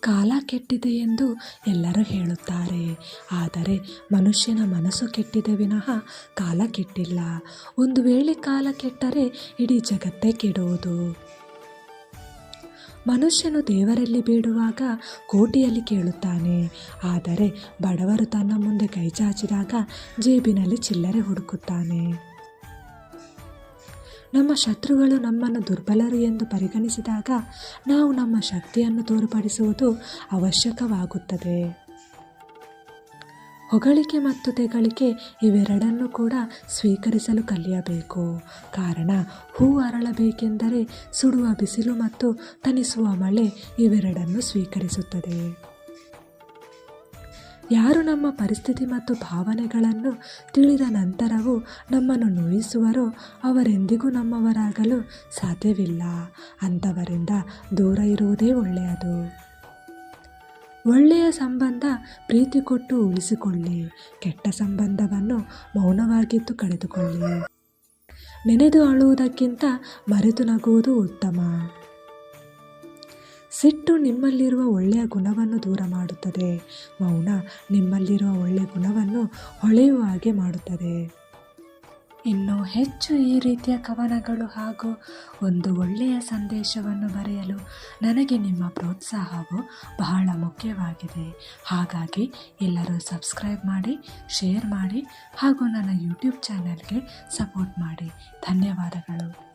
ಕಾಲ ಕೆಟ್ಟಿದೆ ಎಂದು ಎಲ್ಲರೂ ಹೇಳುತ್ತಾರೆ. ಆದರೆ ಮನುಷ್ಯನ ಮನಸ್ಸು ಕೆಟ್ಟಿದೆ ವಿನಃ ಕಾಲ ಕೆಟ್ಟಿಲ್ಲ. ಒಂದು ವೇಳೆ ಕಾಲ ಕೆಟ್ಟರೆ ಇಡೀ ಜಗತ್ತೇ ಕೆಡುವುದು. ಮನುಷ್ಯನು ದೇವರಲ್ಲಿ ಬೇಡುವಾಗ ಕೋಟಿಯಲ್ಲಿ ಕೇಳುತ್ತಾನೆ. ಆದರೆ ಬಡವರು ತನ್ನ ಮುಂದೆ ಕೈಚಾಚಿದಾಗ ಜೇಬಿನಲ್ಲಿ ಚಿಲ್ಲರೆ ಹುಡುಕುತ್ತಾನೆ. ನಮ್ಮ ಶತ್ರುಗಳು ನಮ್ಮನ್ನು ದುರ್ಬಲರು ಎಂದು ಪರಿಗಣಿಸಿದಾಗ ನಾವು ನಮ್ಮ ಶಕ್ತಿಯನ್ನು ತೋರ್ಪಡಿಸುವುದು ಅವಶ್ಯಕವಾಗುತ್ತದೆ. ಹೊಗಳಿಕೆ ಮತ್ತು ತೆಗಳಿಕೆ ಇವೆರಡನ್ನೂ ಕೂಡ ಸ್ವೀಕರಿಸಲು ಕಲಿಯಬೇಕು. ಕಾರಣ, ಹೂ ಅರಳಬೇಕೆಂದರೆ ಸುಡುವ ಬಿಸಿಲು ಮತ್ತು ತನಿಸುವ ಮಳೆ ಇವೆರಡನ್ನು ಸ್ವೀಕರಿಸುತ್ತದೆ. ಯಾರು ನಮ್ಮ ಪರಿಸ್ಥಿತಿ ಮತ್ತು ಭಾವನೆಗಳನ್ನು ತಿಳಿದ ನಂತರವೂ ನಮ್ಮನ್ನು ನೋಯಿಸುವರೋ ಅವರೆಂದಿಗೂ ನಮ್ಮವರಾಗಲು ಸಾಧ್ಯವಿಲ್ಲ. ಅಂಥವರಿಂದ ದೂರ ಇರುವುದೇ ಒಳ್ಳೆಯದು. ಒಳ್ಳೆಯ ಸಂಬಂಧ ಪ್ರೀತಿ ಕೊಟ್ಟು ಉಳಿಸಿಕೊಳ್ಳಿ. ಕೆಟ್ಟ ಸಂಬಂಧವನ್ನು ಮೌನವಾಗಿದ್ದು ಕಳೆದುಕೊಳ್ಳಿ. ನೆನೆದು ಅಳುವುದಕ್ಕಿಂತ ಮರೆತು ನಗುವುದು ಉತ್ತಮ. ಸಿಟ್ಟು ನಿಮ್ಮಲ್ಲಿರುವ ಒಳ್ಳೆಯ ಗುಣವನ್ನು ದೂರ ಮಾಡುತ್ತದೆ. ಮೌನ ನಿಮ್ಮಲ್ಲಿರುವ ಒಳ್ಳೆಯ ಗುಣವನ್ನು ಹೊಳೆಯುವ ಹಾಗೆ ಮಾಡುತ್ತದೆ. ಇನ್ನು ಹೆಚ್ಚು ಈ ರೀತಿಯ ಕವನಗಳು ಹಾಗೂ ಒಂದು ಒಳ್ಳೆಯ ಸಂದೇಶವನ್ನು ಬರೆಯಲು ನನಗೆ ನಿಮ್ಮ ಪ್ರೋತ್ಸಾಹವು ಬಹಳ ಮುಖ್ಯವಾಗಿದೆ. ಹಾಗಾಗಿ ಎಲ್ಲರೂ ಸಬ್ಸ್ಕ್ರೈಬ್ ಮಾಡಿ, ಶೇರ್ ಮಾಡಿ ಹಾಗೂ ನನ್ನ ಯೂಟ್ಯೂಬ್ ಚಾನಲ್ಗೆ ಸಪೋರ್ಟ್ ಮಾಡಿ. ಧನ್ಯವಾದಗಳು.